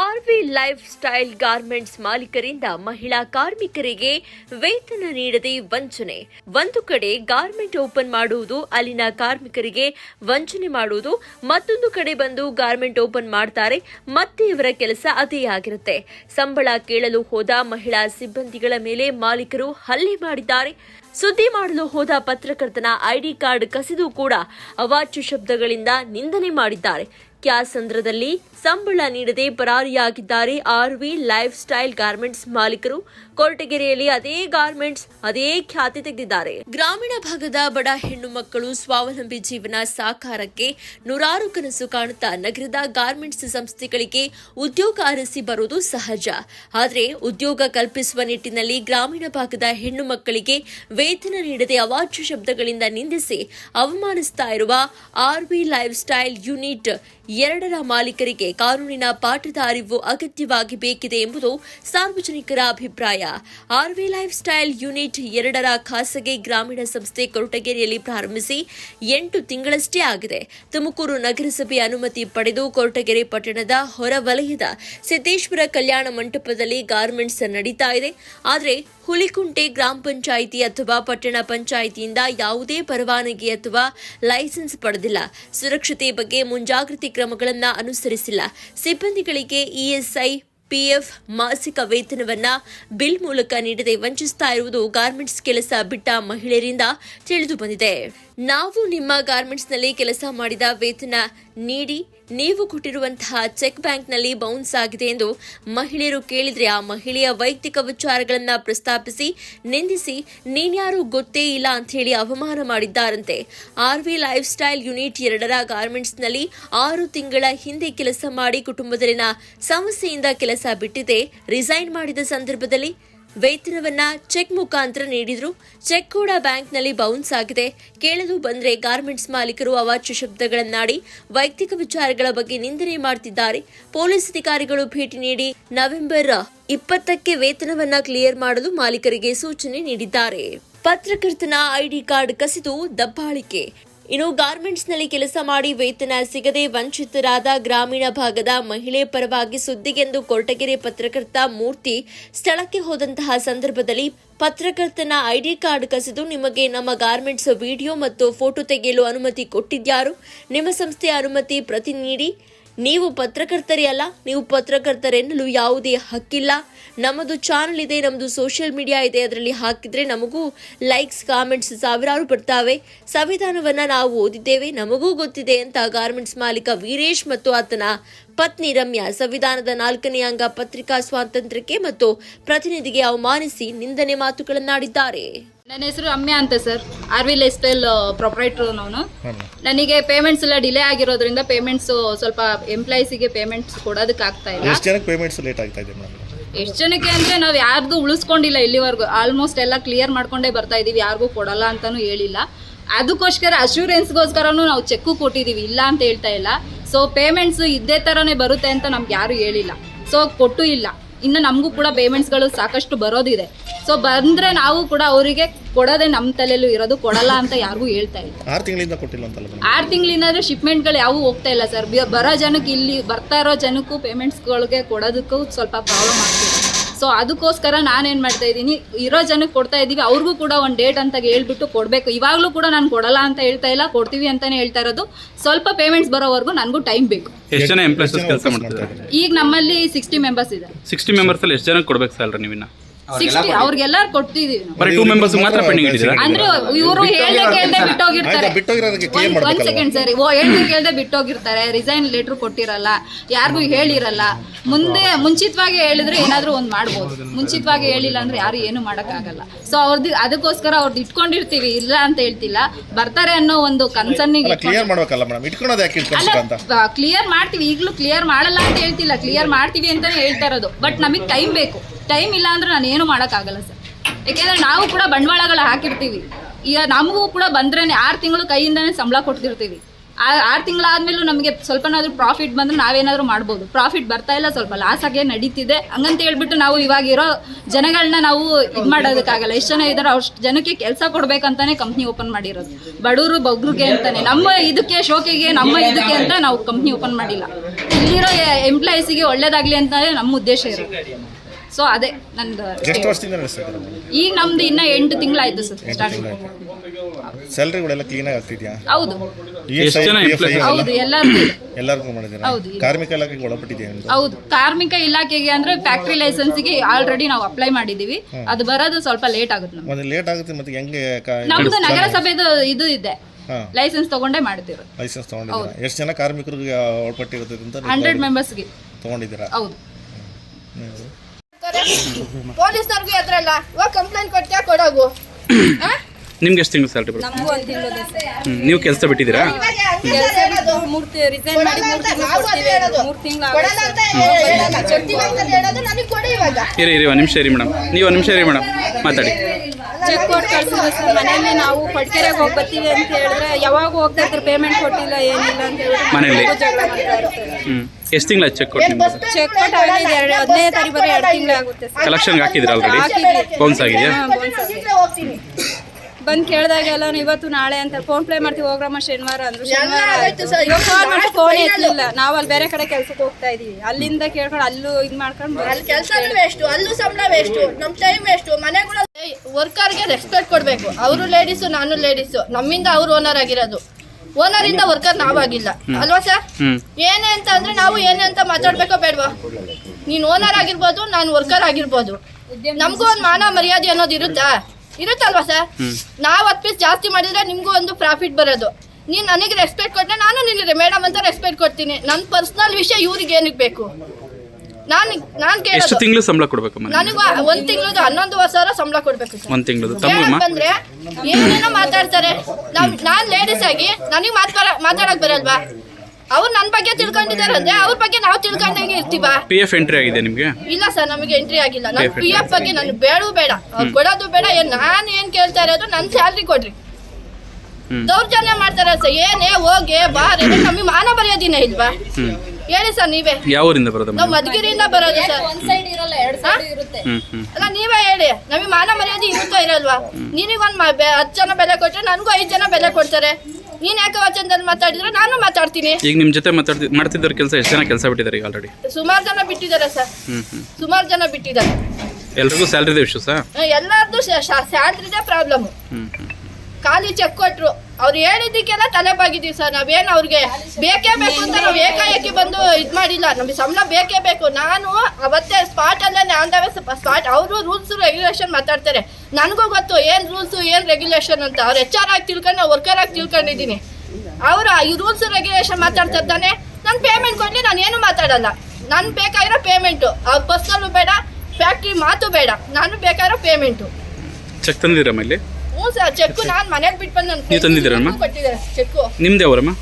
R V lifestyle garments ಮಾಲೀಕರಿಂದ ಮಹಿಳಾ ಕಾರ್ಮಿಕರಿಗೆ ವೇತನ ನೀಡದೆ ವಂಚನೆ. ಒಂದು ಕಡೆ ಗಾರ್ಮೆಂಟ್ ಓಪನ್ ಮಾಡುವುದು ಅಲ್ಲಿನ ಕಾರ್ಮಿಕರಿಗೆ ವಂಚನೆ ಮಾಡುವುದು, ಮತ್ತೊಂದು ಕಡೆ ಬಂದು ಗಾರ್ಮೆಂಟ್ ಓಪನ್ ಮಾಡ್ತಾರೆ, ಮತ್ತೆ ಇವರ ಕೆಲಸ ಅದೇ ಆಗಿರುತ್ತೆ. ಸಂಬಳ ಕೇಳಲು ಹೋದ ಮಹಿಳಾ ಸಿಬ್ಬಂದಿಗಳ ಮೇಲೆ ಮಾಲೀಕರು ಹಲ್ಲೆ ಮಾಡಿದ್ದಾರೆ. ಸುದ್ದಿ ಮಾಡಲು ಹೋದ ಪತ್ರಕರ್ತನ ಐಡಿ ಕಾರ್ಡ್ ಕಸಿದು ಕೂಡ ಅವಾಚ್ಯ ಶಬ್ದಗಳಿಂದ ನಿಂದನೆ ಮಾಡಿದ್ದಾರೆ. ಕ್ಯಾಸಂದ್ರದಲ್ಲಿ ಸಂಬಳ ನೀಡದೆ ಪರಾರಿಯಾಗಿದ್ದಾರೆ ಆರ್ವಿ ಲೈಫ್ ಸ್ಟೈಲ್ ಗಾರ್ಮೆಂಟ್ಸ್ ಮಾಲೀಕರು. ಕೊರಟಗೆರೆಯಲ್ಲಿ ಅದೇ ಗಾರ್ಮೆಂಟ್ಸ್, ಅದೇ ಖ್ಯಾತಿ ತೆಗೆದಿದ್ದಾರೆ. ಗ್ರಾಮೀಣ ಭಾಗದ ಬಡ ಹೆಣ್ಣು ಮಕ್ಕಳು ಸ್ವಾವಲಂಬಿ ಜೀವನ ಸಾಕಾರಕ್ಕೆ ನೂರಾರು ಕನಸು ಕಾಣುತ್ತಾ ನಗರದ ಗಾರ್ಮೆಂಟ್ಸ್ ಸಂಸ್ಥೆಗಳಿಗೆ ಉದ್ಯೋಗ ಅರಸಿ ಬರುವುದು ಸಹಜ. ಆದರೆ ಉದ್ಯೋಗ ಕಲ್ಪಿಸುವ ನಿಟ್ಟಿನಲ್ಲಿ ಗ್ರಾಮೀಣ ಭಾಗದ ಹೆಣ್ಣು ಮಕ್ಕಳಿಗೆ ವೇತನ ನೀಡದೆ ಅವಾಚ್ಯ ಶಬ್ದಗಳಿಂದ ನಿಂದಿಸಿ ಅವಮಾನಿಸ್ತಾ ಇರುವ ಆರ್ವಿ ಲೈಫ್ ಸ್ಟೈಲ್ ಯೂನಿಟ್ ಎರಡರ ಮಾಲೀಕರಿಗೆ ಕಾನೂನಿನ ಪಾಠದ ಅರಿವು ಅಗತ್ಯವಾಗಿ ಬೇಕಿದೆ ಎಂಬುದು ಸಾರ್ವಜನಿಕರ ಅಭಿಪ್ರಾಯ. ಆರ್ವಿ ಲೈಫ್ ಸ್ಟೈಲ್ ಯೂನಿಟ್ ಎರಡರ ಖಾಸಗಿ ಗ್ರಾಮೀಣ ಸಂಸ್ಥೆ ಕೊರಟಗೆರೆಯಲ್ಲಿ ಪ್ರಾರಂಭಿಸಿ ಎಂಟು ತಿಂಗಳಷ್ಟೇ ಆಗಿದೆ. ತುಮಕೂರು ನಗರಸಭೆ ಅನುಮತಿ ಪಡೆದು ಕೊರಟಗೆರೆ ಪಟ್ಟಣದ ಹೊರವಲಯದ ಸಿದ್ದೇಶ್ವರ ಕಲ್ಯಾಣ ಮಂಟಪದಲ್ಲಿ ಗಾರ್ಮೆಂಟ್ಸ್ ನಡೀತಾ ಇದೆ. ಆದರೆ ಹುಲಿಕುಂಟೆ ಗ್ರಾಮ ಪಂಚಾಯಿತಿ ಅಥವಾ ಪಟ್ಟಣ ಪಂಚಾಯಿತಿಯಿಂದ ಯಾವುದೇ ಪರವಾನಗಿ ಅಥವಾ ಲೈಸೆನ್ಸ್ ಪಡೆದಿಲ್ಲ. ಸುರಕ್ಷತೆ ಬಗ್ಗೆ ಮುಂಜಾಗ್ರತೆ ಕ್ರಮಗಳನ್ನು ಅನುಸರಿಸಿಲ್ಲ. ಸಿಬ್ಬಂದಿಗಳಿಗೆ ಇಎಸ್ಐ, ಪಿಎಫ್, ಮಾಸಿಕ ವೇತನವನ್ನ ಬಿಲ್ ಮೂಲಕ ನೀಡದೆ ವಂಚಿಸ್ತಾ ಇರುವುದು ಗಾರ್ಮೆಂಟ್ಸ್ ಕೆಲಸ ಬಿಟ್ಟ ಮಹಿಳೆಯರಿಂದ ತಿಳಿದು ಬಂದಿದೆ. ನಾವು ನಿಮ್ಮ ಗಾರ್ಮೆಂಟ್ಸ್ನಲ್ಲಿ ಕೆಲಸ ಮಾಡಿದ ವೇತನ ನೀಡಿ ನೀವು ಕೊಟ್ಟಿರುವಂತಹ ಚೆಕ್ ಬ್ಯಾಂಕ್ನಲ್ಲಿ ಬೌನ್ಸ್ ಆಗಿದೆ ಎಂದು ಮಹಿಳೆಯರು ಕೇಳಿದ್ರೆ ಆ ಮಹಿಳೆಯ ವೈಯಕ್ತಿಕ ವಿಚಾರಗಳನ್ನು ಪ್ರಸ್ತಾಪಿಸಿ, ನಿಂದಿಸಿ, ನೀನ್ಯಾರು ಗೊತ್ತೇ ಇಲ್ಲ ಅಂತ ಹೇಳಿ ಅವಮಾನ ಮಾಡಿದ್ದಾರಂತೆ. R V lifestyle unit ಎರಡರ ಗಾರ್ಮೆಂಟ್ಸ್ನಲ್ಲಿ ಆರು ತಿಂಗಳ ಹಿಂದೆ ಕೆಲಸ ಮಾಡಿ ಕುಟುಂಬದಲ್ಲಿನ ಸಮಸ್ಯೆಯಿಂದ ಕೆಲಸ ಬಿಟ್ಟಿದೆ, ರಿಸೈನ್ ಮಾಡಿದ ಸಂದರ್ಭದಲ್ಲಿ ವೇತನವನ್ನ ಚೆಕ್ ಮುಖಾಂತರ ನೀಡಿದ್ರು. ಚೆಕ್ ಕೂಡ ಬ್ಯಾಂಕ್ನಲ್ಲಿ ಬೌನ್ಸ್ ಆಗಿದೆ. ಕೇಳಲು ಬಂದ್ರೆ ಗಾರ್ಮೆಂಟ್ಸ್ ಮಾಲೀಕರು ಅವಾಚ್ಯ ಶಬ್ದಗಳನ್ನಾಡಿ ವೈಯಕ್ತಿಕ ವಿಚಾರಗಳ ಬಗ್ಗೆ ನಿಂದನೆ ಮಾಡುತ್ತಿದ್ದಾರೆ ಪೊಲೀಸ್ ಅಧಿಕಾರಿಗಳು ಭೇಟಿ ನೀಡಿ ನವೆಂಬರ್ ಇಪ್ಪತ್ತಕ್ಕೆ ವೇತನವನ್ನ ಕ್ಲಿಯರ್ ಮಾಡಲು ಮಾಲೀಕರಿಗೆ ಸೂಚನೆ ನೀಡಿದ್ದಾರೆ. ಪತ್ರಕರ್ತನ ಐಡಿ ಕಾರ್ಡ್ ಕಸಿದು ದಬ್ಬಾಳಿಕೆ. ಇನ್ನು ಗಾರ್ಮೆಂಟ್ಸ್ನಲ್ಲಿ ಕೆಲಸ ಮಾಡಿ ವೇತನ ಸಿಗದೆ ವಂಚಿತರಾದ ಗ್ರಾಮೀಣ ಭಾಗದ ಮಹಿಳೆ ಪರವಾಗಿ ಸುದ್ದಿಗೆಂದು ಕೊರಟಗೆರೆ ಪತ್ರಕರ್ತ ಮೂರ್ತಿ ಸ್ಥಳಕ್ಕೆ ಹೋದಂತಹ ಸಂದರ್ಭದಲ್ಲಿ ಪತ್ರಕರ್ತನ ಐಡಿ ಕಾರ್ಡ್ ಕಸಿದು ನಿಮಗೆ ನಮ್ಮ ಗಾರ್ಮೆಂಟ್ಸ್ ವಿಡಿಯೋ ಮತ್ತು ಫೋಟೋ ತೆಗೆಯಲು ಅನುಮತಿ ಕೊಟ್ಟಿದ್ಯಾರು? ನಿಮ್ಮ ಸಂಸ್ಥೆಯ ಅನುಮತಿ ಪ್ರತಿ ನೀಡಿ ನೀವು ಪತ್ರಕರ್ತರಿ ಅಲ್ಲ ನೀವು ಪತ್ರಕರ್ತರೆನ್ನಲು ಯಾವುದೇ ಹಕ್ಕಿಲ್ಲ. ನಮ್ಮದು ಚಾನಲ್ ಇದೆ, ನಮ್ಮದು ಸೋಷಿಯಲ್ ಮೀಡಿಯಾ ಇದೆ, ಅದರಲ್ಲಿ ಹಾಕಿದರೆ ನಮಗೂ ಲೈಕ್ಸ್ ಕಾಮೆಂಟ್ಸ್ ಸಾವಿರಾರು ಬರ್ತಾವೆ. ಸಂವಿಧಾನವನ್ನು ನಾವು ಓದಿದ್ದೇವೆ, ನಮಗೂ ಗೊತ್ತಿದೆ ಅಂತ ಗಾರ್ಮೆಂಟ್ಸ್ ಮಾಲೀಕ ವೀರೇಶ್ ಮತ್ತು ಆತನ ಪತ್ನಿ ರಮ್ಯಾ ಸಂವಿಧಾನದ ನಾಲ್ಕನೇ ಅಂಗ ಪತ್ರಿಕಾ ಸ್ವಾತಂತ್ರ್ಯಕ್ಕೆ ಮತ್ತು ಪ್ರತಿನಿಧಿಗೆ ಅವಮಾನಿಸಿ ನಿಂದನೆ ಮಾತುಗಳನ್ನಾಡಿದ್ದಾರೆ. ನನ್ನ ಹೆಸರು ರಮ್ಯಾ ಅಂತ sir. R V lifestyle proprietor ನಾನು ನನಗೆ ಪೇಮೆಂಟ್ಸ್ ಎಲ್ಲ ಡಿಲೇ ಆಗಿರೋದ್ರಿಂದ ಪೇಮೆಂಟ್ಸ್ ಸ್ವಲ್ಪ ಎಂಪ್ಲಾಯೀಸಿಗೆ ಪೇಮೆಂಟ್ಸ್ ಕೊಡೋದಕ್ಕೆ ಆಗ್ತಾ ಇಲ್ಲ. ಎಷ್ಟು ಜನಕ್ಕೆ ಪೇಮೆಂಟ್ಸ್ ಲೇಟ್ ಆಗ್ತಾ ಇದೆ ಮೇಡಮ್? ಎಷ್ಟು ಜನಕ್ಕೆ ಅಂದರೆ ನಾವು ಯಾರ್ದು ಉಳಿಸ್ಕೊಂಡಿಲ್ಲ ಇಲ್ಲಿವರೆಗೂ. ಆಲ್ಮೋಸ್ಟ್ ಎಲ್ಲ ಕ್ಲಿಯರ್ ಮಾಡ್ಕೊಂಡೇ ಬರ್ತಾ ಇದೀವಿ ಯಾರಿಗೂ ಕೊಡಲ್ಲ ಅಂತಾನೂ ಹೇಳಿಲ್ಲ. ಅದಕ್ಕೋಸ್ಕರ ಅಶ್ಯೂರೆನ್ಸ್ಗೋಸ್ಕರನೂ ನಾವು ಚೆಕ್ಕು ಕೊಟ್ಟಿದ್ದೀವಿ ಇಲ್ಲ ಅಂತ ಹೇಳ್ತಾ ಇಲ್ಲ. ಸೊ ಪೇಮೆಂಟ್ಸ್ ಇದೇ ಥರನೇ ಬರುತ್ತೆ ಅಂತ ನಮ್ಗೆ ಯಾರು ಹೇಳಿಲ್ಲ. ಸೊ ಕೊಟ್ಟು ಇಲ್ಲ. ಇನ್ನು ನಮಗೂ ಕೂಡ ಪೇಮೆಂಟ್ಸ್ಗಳು ಸಾಕಷ್ಟು ಬರೋದಿದೆ. ಸೊ ಬಂದರೆ ನಾವು ಕೂಡ ಅವರಿಗೆ ಕೊಡೋದೇ ನಮ್ಮ ತಲೆಯಲ್ಲೂ ಇರೋದು ಕೊಡಲ್ಲ ಅಂತ ಯಾರಿಗೂ ಹೇಳ್ತಾ ಇಲ್ಲ. ಆರು ತಿಂಗಳಿಂದ ಕೊಟ್ಟಿಲ್ಲ ಅಂತಲ್ಲ ಮೇಡಮ್ ಆರು ತಿಂಗಳಿಂದ ಶಿಪ್ಮೆಂಟ್ಗಳು ಯಾವೂ ಹೋಗ್ತಾ ಇಲ್ಲ ಸರ್ ಬರೋ ಜನಕ್ಕೆ ಇಲ್ಲಿ ಬರ್ತಾ ಇರೋ ಜನಕ್ಕೂ ಪೇಮೆಂಟ್ಸ್ಗಳಿಗೆ ಕೊಡೋದಕ್ಕೂ ಸ್ವಲ್ಪ ಪ್ರಾಬ್ಲಮ್ ಆಗ್ತಿದೆ. ಸೊ ಅದಕ್ಕೋಸ್ಕರ ನಾನೇನು ಮಾಡ್ತಾ ಇದ್ದೀನಿ ಇರೋ ಜನಕ್ಕೆ ಕೊಡ್ತಾ ಇದ್ದೀವಿ ಅವ್ರಿಗೂ ಕೂಡ ಒಂದು ಡೇಟ್ ಅಂತ ಹೇಳ್ಬಿಟ್ಟು ಕೊಡಬೇಕು. ಇವಾಗಲೂ ಕೂಡ ನಾನು ಕೊಡಲ್ಲ ಅಂತ ಹೇಳ್ತಾ ಇಲ್ಲ ಕೊಡ್ತೀವಿ ಅಂತಲೇ ಹೇಳ್ತಾ ಇರೋದು. ಸ್ವಲ್ಪ ಪೇಮೆಂಟ್ಸ್ ಬರೋವರೆಗೂ ನನಗೂ ಟೈಮ್ ಬೇಕು. ಎಷ್ಟು ಜನ ಎಂಪ್ಲಾಯ್ಸ್ ಕೆಲಸ ಮಾಡ್ತಾರೆ ಮಾಡ್ತಿದ್ದಾರೆ? ಈಗ ನಮ್ಮಲ್ಲಿ ಸಿಕ್ಸ್ಟಿ ಮೆಂಬರ್ಸ್ ಇದೆ ಸಿಕ್ಸ್ಟಿ ಮೆಂಬರ್ಸ್ ಅಲ್ಲಿ ಎಷ್ಟು ಜನಕ್ಕೆ ಕೊಡ್ಬೇಕು ಸ್ಯಾಲ್ರಿ ನೀವಿನ್ನ? ಸಿಕ್ಸ್ಟಿ ಅವ್ರಿಗೆಲ್ಲರೂ ಕೊಟ್ಟಿದೀವಿ ನಾವು. ಬರೀ ಟೂ ಮೆಂಬರ್ಸ್ ಮಾತ್ರ ಪೆಂಡಿಂಗ್ ಇಟ್ಟಿದ್ದೀರಾ ಅಂದ್ರೆ ಇವರು ಹೇಳ್ದೆ ಕೇಳ್ದೆ ಬಿಟ್ಟೋಗಿರ್ತಾರೆ. ಆಯ್ತಾ, ಬಿಟ್ಟೋಗಿರೋದಕ್ಕೆ clear ಒಂದ್ ಮಾಡ್ಬೇಕಲ್ವಾ? ಸೆಕೆಂಡ್ ಸರಿ. ಓ ಹೇಳ್ದೆ ಕೇಳ್ದೆ ಬಿಟ್ಟೋಗಿರ್ತಾರೆ. Resign letter ಕೊಟ್ಟಿರಲ್ಲ. ಯಾರಿಗೂ ಹೇಳಿರಲ್ಲ. ಮುಂದೆ ಮುಂಚಿತವಾಗಿ ಹೇಳಿದ್ರೆ ಏನಾದ್ರೂ ಒಂದ್ ಮಾಡ್ಬೋದು. ಮುಂಚಿತವಾಗಿ ಹೇಳಿಲ್ಲ ಅಂದ್ರೆ ಯಾರು ಏನು ಮಾಡಕ್ಕಾಗಲ್ಲ. ಸೊ ಅವ್ರದ್ದು ಅದಕ್ಕೋಸ್ಕರ ಅವ್ರದ್ದು ಇಟ್ಕೊಂಡಿರ್ತೀವಿ. ಇಲ್ಲ ಅಂತ ಹೇಳ್ತಿಲ್ಲ. ಬರ್ತಾರೆ ಅನ್ನೋ ಒಂದು ಕನ್ಸರ್ನಿಗೆ ಅಲ್ಲ ಕ್ಲಿಯರ್ ಮಾಡ್ಬೇಕಲ್ಲ ಮೇಡಮ್ ಇಟ್ಕೊಳೋದು ಯಾಕೆ ಅಂತ ಅಲ್ಲ ಕ್ಲಿಯರ್ ಮಾಡ್ತೀವಿ. ಈಗಲೂ ಕ್ಲಿಯರ್ ಮಾಡಲ್ಲ ಅಂತ ಹೇಳ್ತಿಲ್ಲ. ಕ್ಲಿಯರ್ ಮಾಡ್ತೀವಿ ಅಂತಾನೆ ಹೇಳ್ತಾ ಇರೋದು. ಬಟ್ ನಮಗೆ ಟೈಮ್ ಬೇಕು. ಟೈಮ್ ಇಲ್ಲ ಅಂದ್ರೆ ನಾನು ಏನು ಮಾಡೋಕ್ಕಾಗಲ್ಲ ಸರ್. ಯಾಕೆಂದ್ರೆ ನಾವು ಕೂಡ ಬಂಡವಾಳಗಳು ಹಾಕಿರ್ತೀವಿ. ಈಗ ನಮಗೂ ಕೂಡ ಬಂದ್ರೆ ಆರು ತಿಂಗಳು ಕೈಯಿಂದನೇ ಸಂಬಳ ಕೊಡ್ತಿರ್ತೀವಿ. ಆರು ತಿಂಗಳಾದ್ಮೇಲೂ ನಮಗೆ ಸ್ವಲ್ಪನಾದ್ರೂ ಪ್ರಾಫಿಟ್ ಬಂದ್ರೆ ನಾವೇನಾದರೂ ಮಾಡ್ಬೋದು. ಪ್ರಾಫಿಟ್ ಬರ್ತಾ ಇಲ್ಲ ಸ್ವಲ್ಪ ಲಾಸ್ ಆಗೇ ನಡೀತಿದೆ. ಹಂಗಂತ ಹೇಳ್ಬಿಟ್ಟು ನಾವು ಇವಾಗ ಇರೋ ಜನಗಳನ್ನ ನಾವು ಇದು ಮಾಡೋದಕ್ಕಾಗಲ್ಲ. ಎಷ್ಟು ಜನ ಇದಾರೆ ಅಷ್ಟು ಜನಕ್ಕೆ ಕೆಲಸ ಕೊಡ್ಬೇಕಂತಾನೆ ಕಂಪ್ನಿ ಓಪನ್ ಮಾಡಿರೋದು. ಬಡವರು ಬಗ್ರಿಗೆ ಅಂತಾನೆ. ನಮ್ಮ ಇದಕ್ಕೆ ಶೋಕಿಗೆ ನಮ್ಮ ಇದಕ್ಕೆ ಅಂತ ನಾವು ಕಂಪ್ನಿ ಓಪನ್ ಮಾಡಿಲ್ಲ. ಇಲ್ಲಿರೋ ಎಂಪ್ಲಾಯೀಸಿಗೆ ಒಳ್ಳೇದಾಗಲಿ ಅಂತಾನೆ ನಮ್ಮ ಉದ್ದೇಶ ಇರೋದು. ಸೊ ಅದೇ ನಂದು ಎಷ್ಟು ವರ್ಷದಿಂದ ನಡೆಸ್ತಿದ್ದೀರಾ ಈಗ ನಮ್ದು ಇನ್ನ ಎಂಟು ತಿಂಗಳಾಯ್ತು ಸರ್ ಸ್ಟಾರ್ಟಿಂಗ್ ಸ್ಯಾಲ್ರಿಗಳೆಲ್ಲ ಆಗಿ ಆಗ್ತಿದ್ಯಾ? ಹೌದು. ಎಷ್ಟು ಜನ employees? ಹೌದು ಎಲ್ಲರಿಗೂ ಇದೆ. ಎಲ್ಲರಿಗೂ ಮಾಡಿದ್ದೀರಾ? ಹೌದು. ಕಾರ್ಮಿಕ ಇಲಾಖೆಗೆ ಒಳಪಟ್ಟಿದೆಯಾ ನಿಮ್ದು? ಹೌದು ಕಾರ್ಮಿಕ ಇಲಾಖೆಗೆ ಅಂದ್ರೆ ಫ್ಯಾಕ್ಟ್ರಿ ಲೈಸೆನ್ಸ್ಗೆ ಆಲ್ರೆಡಿ ನಾವು ಅಪ್ಲೈ ಮಾಡಿದೀವಿ ಅದು ಬರೋದು ಸ್ವಲ್ಪ ಲೇಟ್ ಆಗುತ್ತೆ ನಮ್ಗೆ. ಮತ್ತೆ ಲೇಟ್ ಆಗುತ್ತೆ ಮತ್ತೆ ಹೆಂಗೆ ನಮ್ದು ನಗರಸಭೆದು ಇದು ಇದೆ. ಹಾಂ. ಲೈಸೆನ್ಸ್ ತಗೊಂಡೇ ಮಾಡ್ತೀವಿ. ಲೈಸೆನ್ಸ್ ತಗೊಂಡಿದ್ದೀರಾ? ಎಷ್ಟು ಜನ ಕಾರ್ಮಿಕರಿಗೆ ಒಳಪಟ್ಟಿರುತ್ತೆ ಅಂತ ನೀವು ಹಂಡ್ರೆಡ್ ಮೆಂಬರ್ಸ್ಗೆ ತಗೊಂಡಿದ್ದೀರಾ? ಹೌದು? ಪೊಲೀಸ್ನವ್ರಿಗೆ ಅದ್ರಲ್ಲ. ಇವಾಗ ಕಂಪ್ಲೇಂಟ್ ಕೊಡ್ತೀಯಾ ಕೊಡೋಗು. ಆ? ನಿಮ್ಗೆ ಎಷ್ಟು ತಿಂಗಳು ಸ್ಯಾಲ್ರಿ ಬರುತ್ತೆ? ಹ್ಮ್. ನೀವು ಕೆಲಸ ಬಿಟ್ಟಿದ್ದೀರಾ? ಕೊಡಲ್ಲ ಅಂತ ನಾವು ಅದೇ ಹೇಳೋದು. ಕೊಡಲ್ಲ ಅಂತ ಹೇಳಲ್ಲ. ಕೊಡ್ತೀವಿ ಅಂತ ಹೇಳೋದು ನನಗೆ ಕೊಡಿ ಇವಾಗ. ಇರಿ ಇರಿ ಒಂದು ನಿಮಿಷ ಇರಿ ಮೇಡಮ್. ನೀವು ಒಂದು ನಿಮಿಷ ಇರಿ ಮೇಡಮ್. ಮಾತಾಡಿ. ಚೆಕ್ ಕೊಟ್ಟು ಕಳ್ಸಿದ್ರು ಸರ್. ಮನೆಯಲ್ಲಿ ನಾವು ಕೊಡ್ಕೆರೆಗೆ ಹೋಗಿ ಬರ್ತೀವಿ ಅಂತ ಹೇಳಿದ್ರೆ ಯಾವಾಗ ಹೋಗ್ತಾ ಇದ್ರು ಪೇಮೆಂಟ್ ಕೊಟ್ಟಿಲ್ಲ ಏನಿಲ್ಲ ಅಂತ ಹೇಳಿ ಮನೆಯಲ್ಲಿ? ಜಗಳ ಮಾಡ್ತಾ ಇರ್ತಾರೆ ಹ್ಞೂ ಎಷ್ಟು ತಿಂಗಳ ಚೆಕ್ ಕೊಟ್ಟು ಚೆಕ್ ಕೊಟ್ಟು ಆಗಿದೆ ಎರಡು ಹದಿನೈದು ತಾರೀಕು ಬರೀ ಎರಡು ತಿಂಗಳಾಗುತ್ತೆ ಸರ್. ಕಲೆಕ್ಷನ್ಗೆ ಹಾಕಿದ್ದೀರಾ ಆಲ್ರೆಡಿ ಬೌನ್ಸ್ ಆಗಿದೆಯಾ? ಹೋಗ್ತೀನಿ ಬಂದು ಕೇಳಿದಾಗೆಲ್ಲ ಇವತ್ತು ನಾಳೆ ಅಂತ ಫೋನ್ ಪ್ಲೇ ಮಾಡ್ತೀವಿ. ಹೋಗ್ರಮ್ಮ ಶನಿವಾರ ಅಂದ್ರು. ಶನಿವಾರ ಆಯ್ತು. ಇವಾಗ ಫೋನ್ ಮಾಡಿ ಫೋನ್. ಎತ್ತಲಿಲ್ಲ ನಾವು ಅಲ್ಲಿ ಬೇರೆ ಕಡೆ ಕೆಲ್ಸಕ್ಕೆ ಹೋಗ್ತಾ ಇದೀವಿ. ಅಲ್ಲಿಂದ ಕೇಳ್ಕೊಂಡು ಅಲ್ಲೂ ಇದ್ ಮಾಡ್ಕೊಂಡು ಅಲ್ಲಿ ಕೆಲಸನೂ ವೇಸ್ಟು ಅಲ್ಲೂ ಸಂಬಳ ವೇಸ್ಟು ನಮ್ಮ ಟೈಮ್ ವೇಸ್ಟು ಮನೆಗಳ ವರ್ಕರ್ಗೆ ರೆಸ್ಪೆಕ್ಟ್ ಕೊಡಬೇಕು. ಅವರು ಲೇಡೀಸು ನಾನು ಲೇಡೀಸು ನಮ್ಮಿಂದ ಅವ್ರು ಓನರ್ ಆಗಿರೋದು. ಓನರ್ ಇಂದ ವರ್ಕರ್ ನಾವಾಗಿಲ್ಲ. ಅಲ್ವಾ ಸರ್ ಏನೇ ಅಂತ ಅಂದ್ರೆ ನಾವು ಏನೇ ಅಂತ ಮಾತಾಡ್ಬೇಕೋ ಬೇಡವಾ? ನೀನ್ ಓನರ್ ಆಗಿರ್ಬೋದು ನಾನು ವರ್ಕರ್ ಆಗಿರ್ಬೋದು. ನಮ್ಗೂ ಒಂದು ಮಾನ ಮರ್ಯಾದೆ ಅನ್ನೋದು ಇರುತ್ತಾ? ಇರುತ್ತಲ್ವಾ ಸರ್? ನಾವು ಹತ್ತು ಪೀಸ್ ಜಾಸ್ತಿ ಮಾಡಿದ್ರೆ ನಿಮಗೂ ಒಂದು ಪ್ರಾಫಿಟ್ ಬರೋದು. ನೀನು ನನಗೆ ರೆಸ್ಪೆಕ್ಟ್ ಕೊಟ್ಟರೆ ನಾನು ನಿನಗೆ ಮೇಡಮ್ ಅಂತ ರೆಸ್ಪೆಕ್ಟ್ ಕೊಡ್ತೀನಿ. ನನ್ನ ಪರ್ಸ್ನಲ್ ವಿಷಯ ಇವ್ರಿಗೆ ಏನಕ್ಕೆ ಬೇಕು? ನಾನು ನಾನು ಎಷ್ಟು ಕೇಳೋದು ತಿಂಗಳು ಸಂಬಳ ಕೊಡ್ಬೇಕಮ್ಮ ನನಗೆ ಒಂದು ತಿಂಗಳದ್ದು ಹನ್ನೊಂದುವರೆ ಸಾವಿರ ಸಂಬಳ ಕೊಡ್ಬೇಕು ಸರ್. ಒಂದು ತಿಂಗಳದ್ದು ತಮ್ಮಮ್ಮ ಬಂದ್ರೆ ಏನೇನೋ ಮಾತಾಡ್ತಾರೆ. ನಾವ್ ನಾನ್ ಲೇಡೀಸ್ ಆಗಿ ನನಗೆ ಮಾತಾಡ ಮಾತಾಡಕ್ ಬರಲ್ವಾ? ಅವ್ರು ನನ್ನ ಬಗ್ಗೆ ತಿಳ್ಕೊಂಡಿದ್ದಾರೆ ಅಂದ್ರೆ ಅವ್ರ ಬಗ್ಗೆ ನಾವು ತಿಳ್ಕೊಂಡಂಗೆ ಇರ್ತೀವ. ಪಿ ಎಫ್ ಎಂಟ್ರಿ ಆಗಿದೆ ನಿಮಗೆ? ಇಲ್ಲ ಸರ್ ನಮಗೆ ಎಂಟ್ರಿ ಆಗಿಲ್ಲ. ನಾನು ಪಿ ಎಫ್ ಬಗ್ಗೆ ನಾನು ಬೇಡವೂ ಬೇಡ. ಅವ್ರು ಕೊಡೋದು ಬೇಡ ಏನ್ ನಾನು ಏನ್ ಕೇಳ್ತಾ ಇರೋದು ನನ್ನ ಸ್ಯಾಲ್ರಿ ಕೊಡ್ರಿ. ದೌರ್ಜನ್ಯ ಮಾಡ್ತಾರೆ ಸರ್ ಏನೇ ಹೋಗಿ ಬಾರಿ ನಮಗೆ ಮಾನ ಬರೆಯೋದಿನ ಇಲ್ವಾ? ಹೇಳಿ ಸರ್ ನೀವೇ. ಯಾವ ಊರಿಂದ ಬರೋದಮ್ಮ ನಾವು ಮಧುಗಿರಿಯಿಂದ ಬರೋದು ಸರ್. ಒಂದ್ ಸೈಡ್ ಇರಲ್ಲ ಎರಡ್ ಸೈಡ್ ಇರುತ್ತೆ. ಹ್ಞೂ ಹ್ಞೂ ಅಲ್ಲ ನೀವೇ ಹೇಳಿ. ನಮಗೆ ಮಾನ ಮರ್ಯಾದೆ ಇರುತ್ತೋ ಇರಲ್ವಾ? ನಿನಗೊಂದು ಹತ್ತು ಜನ ಬೆಲೆ ಕೊಟ್ಟರೆ ನನಗೂ ಐದು ಜನ ಬೆಲೆ ಕೊಡ್ತಾರೆ. ನೀನು ಯಾಕೆ ವಚನದಲ್ಲಿ ಮಾತಾಡಿದ್ರೆ ನಾನು ಮಾತಾಡ್ತೀನಿ. ಈಗ ನಿಮ್ಮ ಜೊತೆ ಮಾತಾಡ್ತಿ ಮಾಡ್ತಿದ್ದವ್ರ ಕೆಲಸ ಎಷ್ಟು ಜನ ಕೆಲಸ ಬಿಟ್ಟಿದ್ದಾರೆ ಈಗ ಆಲ್ರೆಡಿ ಸುಮಾರು ಜನ ಬಿಟ್ಟಿದ್ದಾರೆ ಸರ್. ಹ್ಞೂ ಹ್ಞೂ ಸುಮಾರು ಜನ ಬಿಟ್ಟಿದ್ದಾರೆ. ಎಲ್ರಿಗೂ ಸ್ಯಾಲ್ರಿದೆ ಸರ್ ಎಲ್ಲರದ್ದು ಸ್ಯಾಲ್ರಿದೇ ಪ್ರಾಬ್ಲಮ್ ಹ್ಞೂ ಹ್ಞೂ ಖಾಲಿ ಚೆಕ್ ಕೊಟ್ರು. ಅವ್ರು ಹೇಳಿದ್ದಕ್ಕೆಲ್ಲ ತಲೆ ಬಾಗಿದ್ದೀವಿ ಸರ್. ನಾವೇನು ಅವ್ರಿಗೆ ಬೇಕೇ ಬೇಕು ಅಂತ ನಾವು ಏಕಾಏಕಿ ಬಂದು ಇದು ಮಾಡಿಲ್ಲ. ನಮಗೆ ಸಂಬಳ ಬೇಕೇ ಬೇಕು. ನಾನು ಅವತ್ತೇ ಸ್ಪಾಟಲ್ಲೇ ಆನ್ ದ ಸ್ಪಾಟ್ ಅವರು ರೂಲ್ಸ್ ರೆಗ್ಯುಲೇಷನ್ ಮಾತಾಡ್ತಾರೆ. ನನಗೂ ಗೊತ್ತು ಏನು ರೂಲ್ಸು ಏನು ರೆಗ್ಯುಲೇಷನ್ ಅಂತ. ಅವ್ರು ಎಚ್ ಆರ್ ಆಗಿ ತಿಳ್ಕೊಂಡು ನಾವು ವರ್ಕರ್ ಆಗಿ ತಿಳ್ಕೊಂಡಿದ್ದೀನಿ. ಅವರು ಈ ರೂಲ್ಸ್ ರೆಗ್ಯುಲೇಷನ್ ಮಾತಾಡ್ತಾ ಇದ್ದಾನೆ ನಾನು ಪೇಮೆಂಟ್ ಕೊಡಲಿ, ನಾನು ಏನು ಮಾತಾಡಲ್ಲ. ನಾನು ಬೇಕಾಗಿರೋ ಪೇಮೆಂಟು ಅವ್ರ ಪರ್ಸ್ನಲ್ಲು ಬೇಡ ಫ್ಯಾಕ್ಟ್ರಿ ಮಾತು ಬೇಡ. ನಾನು ಬೇಕಾಗಿರೋ ಪೇಮೆಂಟು ಚೆಕ್ ತಂದಿದ್ದೀರಮ್ಮ ಇಲ್ಲಿ ಹ್ಞೂ ಸರ್ ಚೆಕ್ ನಾನು ಮನೇಲಿ ಬಿಟ್ಟು ಬಂದು ನೀವು ತಂದಿದ್ದೀರಮ್ಮ? ಕೊಟ್ಟಿದ್ದಾರೆ. ಚೆಕ್ಕು. ನಿಮ್ಮದೇ ಯಾವರಮ್ಮ